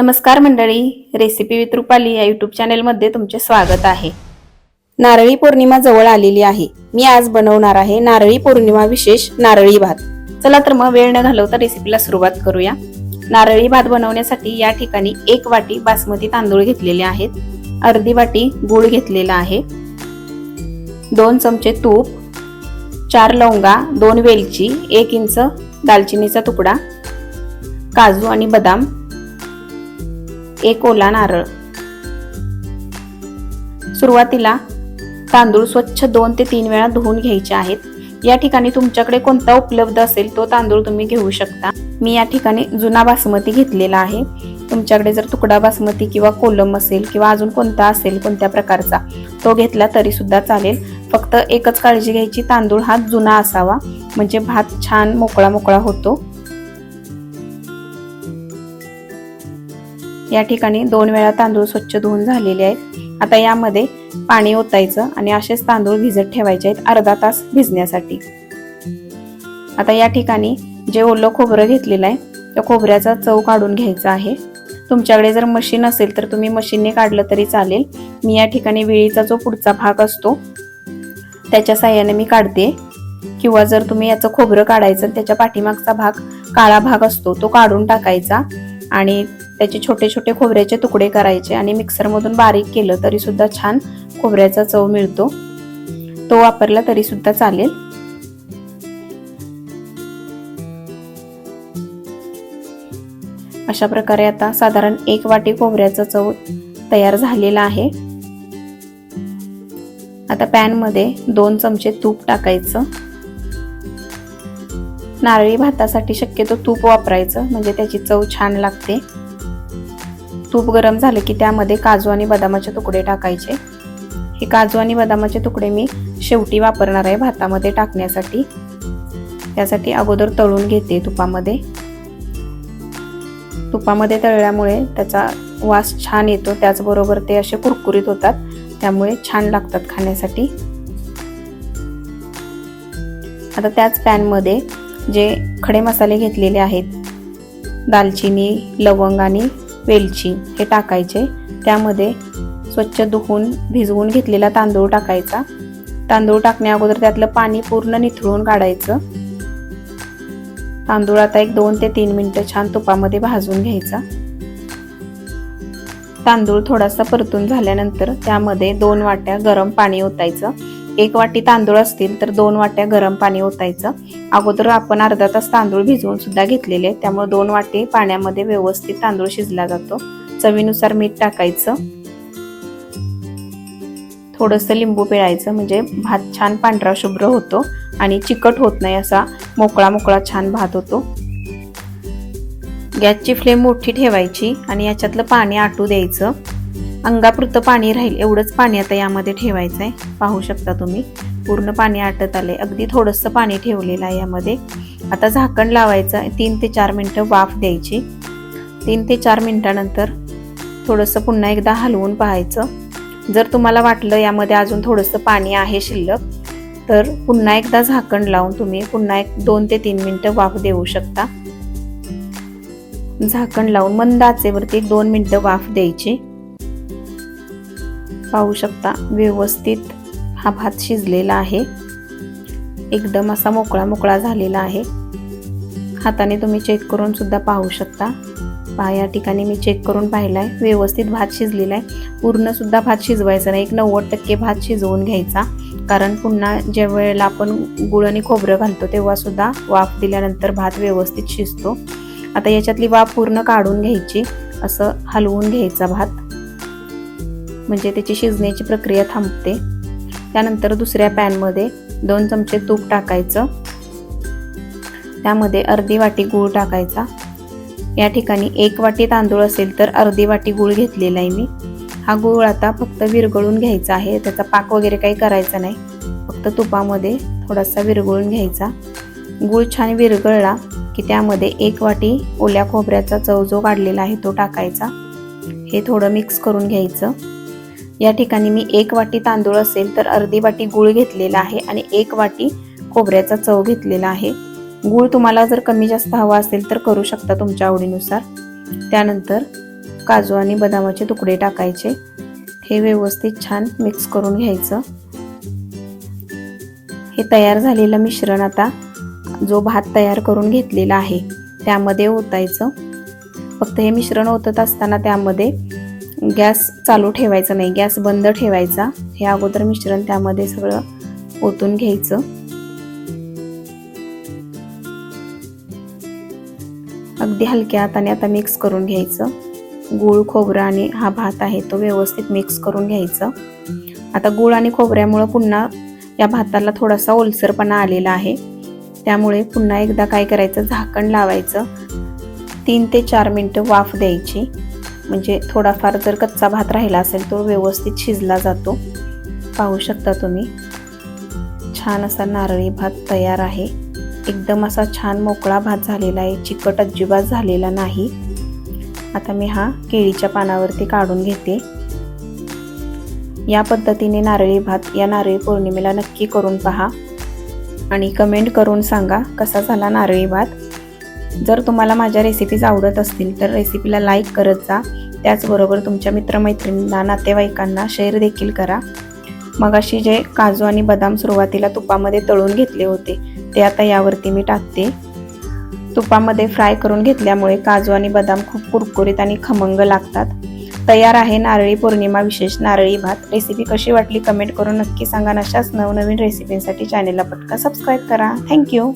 नमस्कार मंडळी recipe with Rupali या यूट्यूब चॅनेलमध्ये तुमचे स्वागत आहे. नारळी पौर्णिमा जवळ आलेली आहे. मी आज बनवणार आहे नारळी पौर्णिमा विशेष नारळी भात. चला तर मग वेळ न घालवता रेसिपीला सुरुवात करूया. नारळी भात बनवण्यासाठी या ठिकाणी एक वाटी बासमती तांदूळ घेतलेले आहेत. अर्धी वाटी गूळ घेतलेला आहे. दोन चमचे तूप. चार लवंगा दोन वेलची एक इंच दालचिनीचा तुकडा. काजू आणि बदाम. एक ओला नारळ. सुरुवातीला तांदूळ स्वच्छ दोन ते तीन वेळा धुवून घ्यायचे आहेत. या ठिकाणी तुमच्याकडे कोणता उपलब्ध असेल तो तांदूळ तुम्ही घेऊ शकता. मी या ठिकाणी जुना बासमती घेतलेला आहे. तुमच्याकडे जर तुकडा बासमती किंवा कोलम असेल किंवा अजून कोणता असेल कोणत्या प्रकारचा तो घेतला तरी सुद्धा चालेल. फक्त एकच काळजी घ्यायची तांदूळ हा जुना असावा. म्हणजे भात छान मोकळा मोकळा होतो. या ठिकाणी दोन वेळा तांदूळ स्वच्छ धुवून झालेले आहेत. आता यामध्ये पाणी ओतायचं आणि असेच तांदूळ भिजत ठेवायचे आहेत अर्धा तास भिजण्यासाठी. आता या ठिकाणी जे ओलं खोबरं घेतलेलं आहे त्या खोबऱ्याचा चव काढून घ्यायचा आहे. तुमच्याकडे जर मशीन असेल तर तुम्ही मशीनने काढलं तरी चालेल. मी या ठिकाणी विळीचा जो पुढचा भाग असतो त्याच्या साह्याने मी काढते. किंवा जर तुम्ही याचं खोबरं काढायचं त्याच्या पाठीमागचा भाग काळा भाग असतो तो काढून टाकायचा. आणि त्याचे छोटे छोटे खोबऱ्याचे तुकडे करायचे आणि मिक्सरमधून बारीक केलं तरी सुद्धा छान खोबऱ्याचा चव मिळतो. तो वापरला तरी सुद्धा चालेल. अशा प्रकारे आता साधारण एक वाटी खोबऱ्याचा चव तयार झालेला आहे. आता पॅनमध्ये दोन चमचे तूप टाकायचं. नारळी भातासाठी शक्यतो तूप वापरायचं म्हणजे त्याची चव छान लागते. तूप गरम झालं की त्यामध्ये काजू आणि बदामाचे तुकडे टाकायचे. हे काजू आणि बदामाचे तुकडे मी शेवटी वापरणार आहे भातामध्ये टाकण्यासाठी. त्यासाठी अगोदर तळून घेते तुपामध्ये. तुपामध्ये तळल्यामुळे त्याचा वास छान येतो त्याचबरोबर ते असे कुरकुरीत होतात त्यामुळे छान लागतात खाण्यासाठी. आता त्याच पॅनमध्ये जे खडे मसाले घेतलेले आहेत दालचिनी लवंग आणि वेलची हे टाकायचे. त्यामध्ये स्वच्छ धुवून भिजवून घेतलेला तांदूळ टाकायचा. तांदूळ टाकण्या अगोदर त्यातलं पाणी पूर्ण निथळून काढायचं. तांदूळ आता एक दोन ते तीन मिनटं छान तुपामध्ये भाजून घ्यायचा. तांदूळ थोडासा परतून झाल्यानंतर त्यामध्ये दोन वाट्या गरम पाणी ओतायचं. एक वाटी तांदूळ असतील तर दोन वाट्या गरम पाणी ओतायचं. अगोदर आपण अर्धा तास तांदूळ भिजवून सुद्धा घेतलेले. त्यामुळे दोन वाटी पाण्यामध्ये व्यवस्थित तांदूळ शिजला जातो. चवीनुसार मीठ टाकायचं. थोडंसं लिंबू पिळायचं म्हणजे भात छान पांढरा शुभ्र होतो आणि चिकट होत नाही असा मोकळा मोकळा छान भात होतो. गॅसची फ्लेम मोठी ठेवायची आणि याच्यातलं पाणी आटू द्यायचं. अंगापुरतं पाणी राहील एवढंच पाणी आता यामध्ये ठेवायचं आहे. पाहू शकता तुम्ही. पूर्ण पाणी आटत आले अगदी थोडंसं पाणी ठेवलेलं आहे यामध्ये. आता झाकण लावायचं तीन ते चार मिनटं वाफ द्यायची. तीन ते चार मिनटानंतर थोडंसं पुन्हा एकदा हलवून पाहायचं. जर तुम्हाला वाटलं यामध्ये अजून थोडंसं पाणी आहे शिल्लक तर पुन्हा एकदा झाकण लावून तुम्ही पुन्हा एक दोन ते तीन मिनटं वाफ देऊ शकता. झाकण लावून मंद आचेवरती दोन मिनटं वाफ द्यायची. पाहू शकता व्यवस्थित हा भात शिजलेला आहे. एकदम असा मोकळा मोकळा झालेला आहे. हाताने तुम्ही चेक करून सुद्धा पाहू शकता. पहा या ठिकाणी मी चेक करून पाहिला आहे व्यवस्थित भात शिजलेला आहे. पूर्णसुद्धा भात शिजवायचा नाही. एक नव्वद टक्के भात शिजवून घ्यायचा. कारण पुन्हा ज्या वेळेला आपण गुळ आणि खोबरं घालतो तेव्हासुद्धा वाफ दिल्यानंतर भात व्यवस्थित शिजतो. आता याच्यातली वाफ पूर्ण काढून घ्यायची. असं हलवून घ्यायचा भात. म्हणजे त्याची शिजण्याची प्रक्रिया थांबते. त्यानंतर दुसऱ्या पॅनमध्ये दोन चमचे तूप टाकायचं. त्यामध्ये अर्धी वाटी गूळ टाकायचा. या ठिकाणी एक वाटी तांदूळ असेल तर अर्धी वाटी गूळ घेतलेला आहे मी. हा गूळ आता फक्त विरघळून घ्यायचा आहे. त्याचा पाक वगैरे काही करायचा नाही. फक्त तुपामध्ये थोडासा विरघळून घ्यायचा. गूळ छान विरघळला की त्यामध्ये एक वाटी ओल्या खोबऱ्याचा चव जो काढलेला आहे तो टाकायचा. हे थोडं मिक्स करून घ्यायचं. या ठिकाणी मी एक वाटी तांदूळ असेल तर अर्धी वाटी गूळ घेतलेला आहे आणि एक वाटी खोबऱ्याचा चव घेतलेला आहे. गूळ तुम्हाला जर कमी जास्त हवा असेल तर करू शकता तुमच्या आवडीनुसार. त्यानंतर काजू आणि बदामाचे तुकडे टाकायचे. हे व्यवस्थित छान मिक्स करून घ्यायचं. हे तयार झालेलं मिश्रण आता जो भात तयार करून घेतलेला आहे त्यामध्ये ओतायचं. फक्त हे मिश्रण ओतत असताना त्यामध्ये गॅस चालू ठेवायचा नाही गॅस बंद ठेवायचा. हे अगोदर मिश्रण त्यामध्ये सगळं ओतून घ्यायचं. अगदी हलक्या हाताने आता मिक्स करून घ्यायचं. गूळ खोबरं आणि हा भात आहे तो व्यवस्थित मिक्स करून घ्यायचं. आता गूळ आणि खोबऱ्यामुळं पुन्हा या भाताला थोडासा ओलसरपणा आलेला आहे. त्यामुळे पुन्हा एकदा काय करायचं? झाकण लावायचं. तीन ते चार मिनटं वाफ द्यायची. म्हणजे थोडाफार जर कच्चा भात राहिला असेल तो व्यवस्थित शिजला जातो. पाहू शकता तुम्ही. छान असा नारळी भात तयार आहे. एकदम असा छान मोकळा भात झालेला आहे. चिकट अजिबात झालेला नाही. आता मी हा केळीच्या पानावरती काढून घेते. या पद्धतीने नारळी भात या नारळी पौर्णिमेला नक्की करून पहा. आणि कमेंट करून सांगा कसा झाला नारळी भात. जर तुम्हाला माझ्या रेसिपीज आवडत असतील तर रेसिपीला लाईक करत जा. त्याचबरोबर तुमच्या मित्रमैत्रिणींना नातेवाईकांना शेअर देखील करा. मगाशी जे काजू आणि बदाम सुरुवातीला तुपामध्ये तळून घेतले होते ते आता यावरती मी टाकते. तुपामध्ये फ्राय करून घेतल्यामुळे काजू आणि बदाम खूप कुरकुरीत आणि खमंग लागतात. तयार आहे नारळी पौर्णिमा विशेष नारळी भात. रेसिपी कशी वाटली कमेंट करून नक्की सांगा अशाच नवनवीन रेसिपींसाठी चॅनेलला पटकन सबस्क्राईब करा. थँक्यू